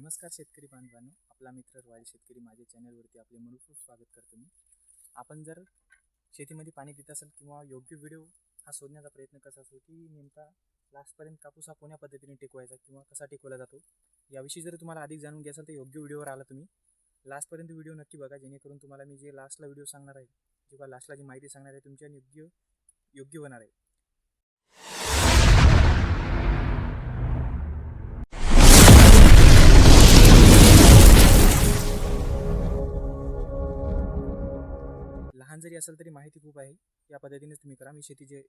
नमस्कार शेतकरी बांधवांनो. आपला मित्र रॉयल शेतकरी माझ्या चॅनलवरती आपले मनपूर्वक स्वागत करतो मी. आपण जर शेतीमध्ये पाणी देत असाल किंवा योग्य व्हिडिओ हा शोधण्याचा प्रयत्न कसा असेल की नेमका लास्टपर्यंत कापूस हा कोण्या पद्धतीने टिकवायचा किंवा कसा टिकवला जातो याविषयी जर तुम्हाला अधिक जाणून घ्याल तर योग्य व्हिडिओवर आला तुम्ही. लास्टपर्यंत व्हिडिओ नक्की बघा जेणेकरून तुम्हाला मी जे लास्टला व्हिडिओ सांगणार आहे किंवा लास्टला जी माहिती सांगणार आहे तुमच्या योग्य योग्य होणार आहे. लहान जरी असेल तरी माहिती खूप आहे. या पद्धतीनेच तुम्ही करा. मी शेती जे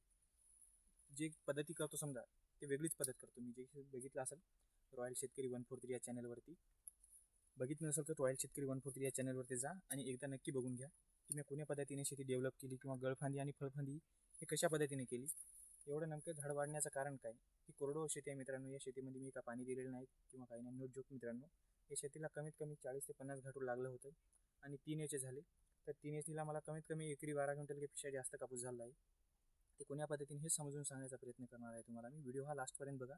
जे पद्धती करतो समजा ते वेगळीच पद्धत करतो. मी जे बघितलं असेल रॉयल शेतकरी वन फोर थ्री या चॅनलवरती बघितलं नसेल तर रॉयल शेतकरी वन फोर थ्री या चॅनलवरती जा आणि एकदा नक्की बघून घ्या की मी कोण्या पद्धतीने शेती डेव्हलप केली किंवा गळफांदी आणि फळफांदी हे कशा पद्धतीने केली. एवढं नेमकं झाड वाढण्याचं कारण काय? की कोरडवाहू शेती आहे मित्रांनो. या शेतीमध्ये मी का पाणी दिलेलं नाही किंवा काही नाही. नोट जोक मित्रांनो. या शेतीला कमीत कमी चाळीस ते पन्नास घाटू लागलं होतं आणि तीन याचे झाले. तर तिने तिला मला कमीत कमी एकरी बारा क्विंटलपेक्षा जास्त कापूस झाला आहे. ते कोण्या पद्धतीने हे समजून सांगण्याचा प्रयत्न करणार आहे तुम्हाला मी. व्हिडिओ हा लास्टपर्यंत बघा.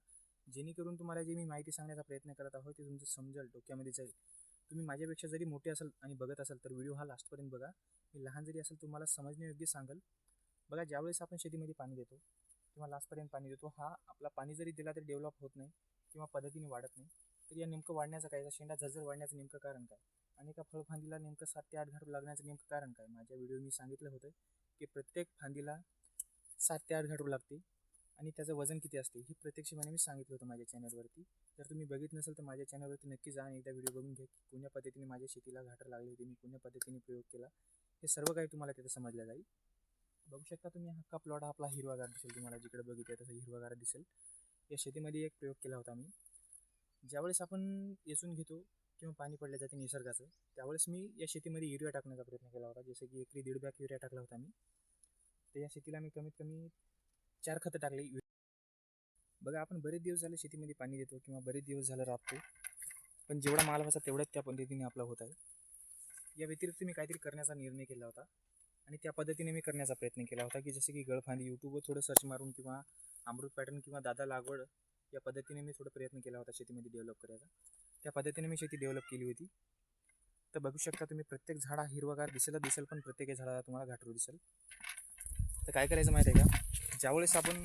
जेणेकरून तुम्हाला जे मी माहिती सांगण्याचा प्रयत्न करत आहोत ते तुमचं समजेल डोक्यामध्ये जाईल. तुम्ही माझ्यापेक्षा जरी मोठे असाल आणि बघत असाल तर व्हिडिओ हा लास्टपर्यंत बघा. मी लहान जरी असेल तुम्हाला समजण्यायोग्य सांगेल. बघा ज्यावेळेस आपण शेतीमध्ये पाणी देतो किंवा लास्टपर्यंत पाणी देतो हा आपला पाणी जरी दिला तरी डेव्हलप होत नाही किंवा पद्धतीने वाढत नाही. तर या नेमकं वाढण्याचं काय? शेंडा झरझर वाढण्याचं नेमकं कारण काय? आणि एका फळफांदीला नेमकं सात ते आठ घाट लागण्याचं नेमकं कारण काय? माझ्या व्हिडिओ मी सांगितलं होतं की प्रत्येक फांदीला सात ते आठ घाटू लागते आणि त्याचं वजन किती असते ही प्रत्यक्षपणे मी सांगितलं होतं माझ्या चॅनलवरती जर तुम्ही बघित नसेल तर माझ्या चॅनलवरती नक्की जा आणि एकदा व्हिडिओ बघून घ्या की कोण्या पद्धतीने माझ्या शेतीला घाटर लागले होते मी कोण्या पद्धतीने प्रयोग केला हे सर्व काही तुम्हाला तिथं समजलं जाईल. बघू शकता तुम्ही हक्का प्लॉट आपला हिरवागार दिसेल तुम्हाला जिकडे बघितलं तसं हिरवागार दिसेल. या शेतीमध्ये एक प्रयोग केला होता मी. ज्यावेळेस आपण येसून घेतो किंवा पाणी पडले जाते निसर्गाचं त्यावेळेस मी या शेतीमध्ये युरिया टाकण्याचा प्रयत्न केला होता. जसं की एकरी दीड बॅग युरिया टाकला होता मी. तर या शेतीला मी कमीत कमी चार खतं टाकली. बघा आपण बरेच दिवस झाले शेतीमध्ये पाणी देतो किंवा बरेच दिवस झालं राबतो. पण जेवढा माल व्हायचा तेवढ्याच त्या पद्धतीने आपला होत आहे. या व्यतिरिक्त मी काहीतरी करण्याचा निर्णय केला होता आणि त्या पद्धतीने मी करण्याचा प्रयत्न केला होता की जसं की गळफांदी यूट्यूबवर थोडं सर्च मारून किंवा अमृत पॅटर्न किंवा दादा लागवड या पद्धतीने मी थोडं प्रयत्न केला होता शेतीमध्ये डेव्हलप करायचा. त्या पद्धतीने मी शेती डेव्हलप केली होती. तर बघू शकता तुम्ही प्रत्येक झाडा हिरवागार दिसेल दिसेल पण प्रत्येक झाडाला तुम्हाला घाटरू दिसेल. तर काय करायचं माहीत आहे का? ज्यावेळेस आपण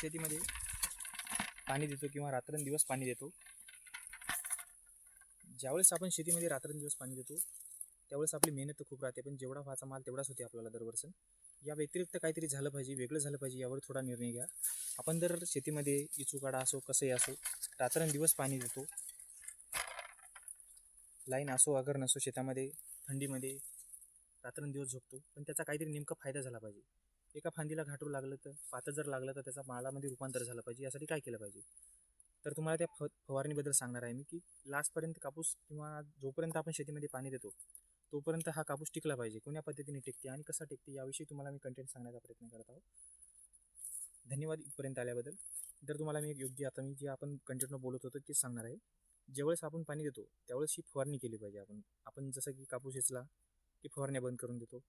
शेतीमध्ये पाणी देतो किंवा रात्रंदिवस पाणी देतो ज्यावेळेस आपण शेतीमध्ये रात्रंदिवस पाणी देतो त्यावेळेस आपली मेहनत तर खूप राहते पण जेवढा व्हायचा माल तेवढाच होते आपल्याला दरवर्षी. या व्यतिरिक्त काहीतरी झालं पाहिजे वेगळं झालं पाहिजे यावर थोडा निर्णय घ्या. आपण जर शेतीमध्ये इचुकाडा असो कसंही असो रात्रंदिवस पाणी देतो लाईन असो अगर नसो शेतामध्ये थंडीमध्ये रात्रंदिवस झोपतो. पण त्याचा काहीतरी नेमका फायदा झाला पाहिजे. एका फांदीला घाटू लागलं तर पातं जर लागलं तर त्याचा मालामध्ये रूपांतर झालं पाहिजे. यासाठी काय केलं पाहिजे? तर तुम्हाला त्या फ फवारणीबद्दल सांगणार आहे मी की लास्टपर्यंत कापूस किंवा जोपर्यंत आपण शेतीमध्ये पाणी देतो तोपर्यंत हा कापूस टिकला पाहिजे. कोण्या पद्धतीने टिकते आणि कसा टिकते याविषयी तुम्हाला मी कंटेंट सांगण्याचा प्रयत्न करत आहोत. धन्यवाद इथपर्यंत आल्याबद्दल. जर तुम्हाला मी एक योग्य आता मी जे आपण कंटेंटवर बोलत होतो तेच सांगणार आहे. ज्यावेळेस आपण पाणी देतो त्यावेळेस ही फवारणी केली पाहिजे आपण. आपण जसं की कापूस वेचला की फवारण्या बंद करून देतो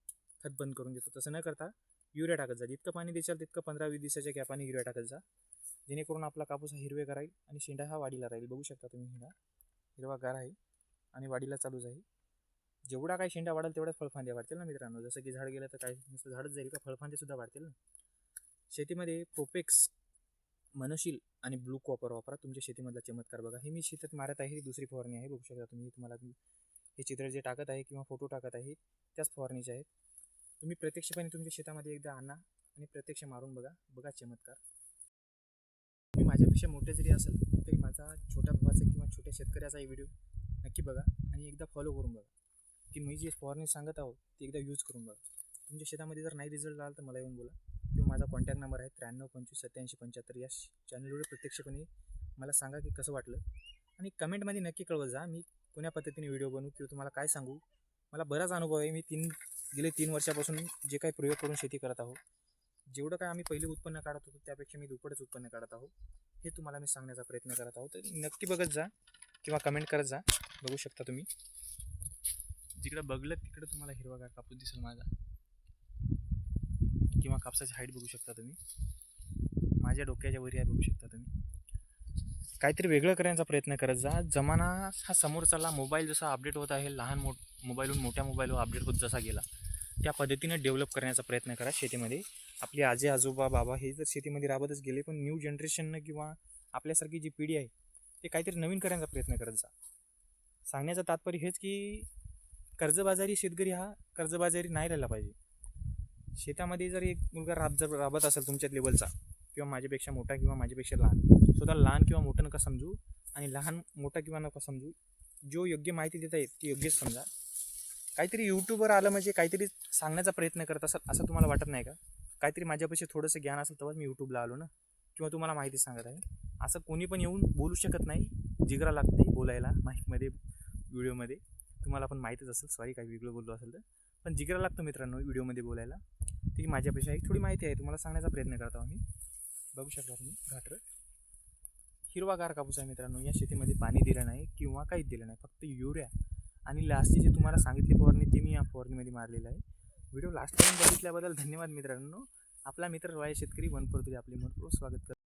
खत बंद करून देतो. तसं न करता युरिया टाकत जा. जितकं पाणी देशाल तितकं पंधरा वीस दिवसाच्या गॅपाने युरिया टाकत जा. जेणेकरून आपला कापूस हा हिरवेगार राहील आणि शेंडा हा वाढीला राहील. बघू शकता तुम्ही हिरा हिरवागार आहे आणि वाढीला चालूच आहे जेवढा काय शेंडा वाढेल तेवढ्याच फळफांद्या वाढतील ना मित्रांनो. जसं की झाड गेलं तर काय नुसतं झाडच जाईल का फळफांदे सुद्धा वाढतील ना. शेतीमध्ये प्रोपेक्स मनशील आणि ब्लू कॉपर वापरा. तुमच्या शेतीमधला चमत्कार बघा. हे मी शेतात मारत आहे ही दुसरी फवारणी आहे. बघू शकता तुम्ही तुम्हाला हे चित्र जे टाकत आहे किंवा फोटो टाकत आहे त्याच फवारणीचे आहेत. तुम्ही प्रत्यक्षपणे तुमच्या शेतामध्ये एकदा आणा आणि प्रत्यक्ष मारून बघा. बघा चमत्कार. तुम्ही माझ्यापेक्षा मोठे जरी असेल तरी माझा छोट्या भावाचा किंवा छोट्या शेतकऱ्याचा व्हिडिओ नक्की बघा आणि एकदा फॉलो करून बघा. की मी जे फवारणी सांगत आहोत ती एकदा यूज करून बघा. तुमच्या शेतामध्ये जर नाही रिझल्ट आला तर मला येऊन बोला. किंवा माझा कॉन्टॅक्ट नंबर आहे त्र्याण्णव पंचवीस सत्याऐंशी पंच्याहत्तर या चॅनलवर प्रत्यक्षपणे मला सांगा की कसं वाटलं. आणि कमेंटमध्ये नक्की कळवत जा मी कोण्या पद्धतीने व्हिडिओ बनवू किंवा तुम्हाला काय सांगू. मला बराच अनुभव आहे. मी तीन गेले तीन वर्षापासून जे काही प्रयोग करून शेती करत आहोत जेवढं काय आम्ही पहिले उत्पन्न काढत होतो त्यापेक्षा मी दुप्पटच उत्पन्न काढत आहोत हे तुम्हाला मी सांगण्याचा प्रयत्न करत आहोत तर नक्की बघत जा किंवा कमेंट करत जा. बघू शकता तुम्ही. जिकडं बघलं तिकडं तुम्हाला हिरवागार कापूस दिसेल माझा. किंवा कापसाची हाईट बघू शकता तुम्ही. माझ्या डोक्याच्या वरी आहे बघू शकता तुम्ही. काहीतरी वेगळं करण्याचा प्रयत्न करत जा. जमाना हा समोर चालला मोबाईल जसा अपडेट होत आहे लहान मो मोबाईलहून मोठ्या मोबाईलवर अपडेट होत जसा गेला त्या पद्धतीने डेव्हलप करण्याचा प्रयत्न करा शेतीमध्ये. आपले आजी आजोबा बाबा हे जर शेतीमध्ये राबतच गेले पण न्यू जनरेशननं किंवा आपल्यासारखी जी पिढी आहे ते काहीतरी नवीन करण्याचा प्रयत्न करत जा. सांगण्याचं तात्पर्य हेच की कर्जबाजारी शेतकरी हा कर्जबाजारी नाही राहिला पाहिजे. शेतामध्ये जर एक मुलगा राब जर राबत असेल तुमच्या लेवलचा किंवा माझ्यापेक्षा मोठा किंवा माझ्यापेक्षा लहान स्वतः लहान किंवा मोठं नका समजू आणि लहान मोठा किंवा नका समजू जो योग्य माहिती देता येत ती योग्यच समजा. काहीतरी यूट्यूबवर आलं म्हणजे काहीतरी सांगण्याचा प्रयत्न करत असाल असं तुम्हाला वाटत नाही का? काहीतरी माझ्यापाशी थोडंसं ज्ञान असेल तेव्हाच मी यूट्यूबला आलो ना? किंवा तुम्हाला माहिती सांगत आहे? असं कोणी पण येऊन बोलू शकत नाही जिगरा लागते बोलायला माईकमध्ये व्हिडिओमध्ये तुम्हाला पण माहीतच असेल सॉरी काही वेगळं बोललो असेल तर. पण जिगरा लागतो मित्रांनो व्हिडिओमध्ये बोलायला. ती माझ्यापेक्षा एक थोडी माहिती आहे. तुम्हाला सांगण्याचा प्रयत्न करत आहोत मी बघू शकता तुम्ही घाटर. हिरवागार कापूस आहे मित्रांनो. या शेतीमध्ये पाणी दिलं नाही किंवा काहीच दिलं नाही. फक्त युरिया आणि लास्टची जे तुम्हाला सांगितली फवारणी ती मी या फवारणीमध्ये मारलेलं आहे. व्हिडिओ लास्ट टाईम बघितल्याबद्दल धन्यवाद मित्रांनो. आपला मित्र रॉय शेतकरी वनपुरतरी आपले मनपूर्वक स्वागत करतो.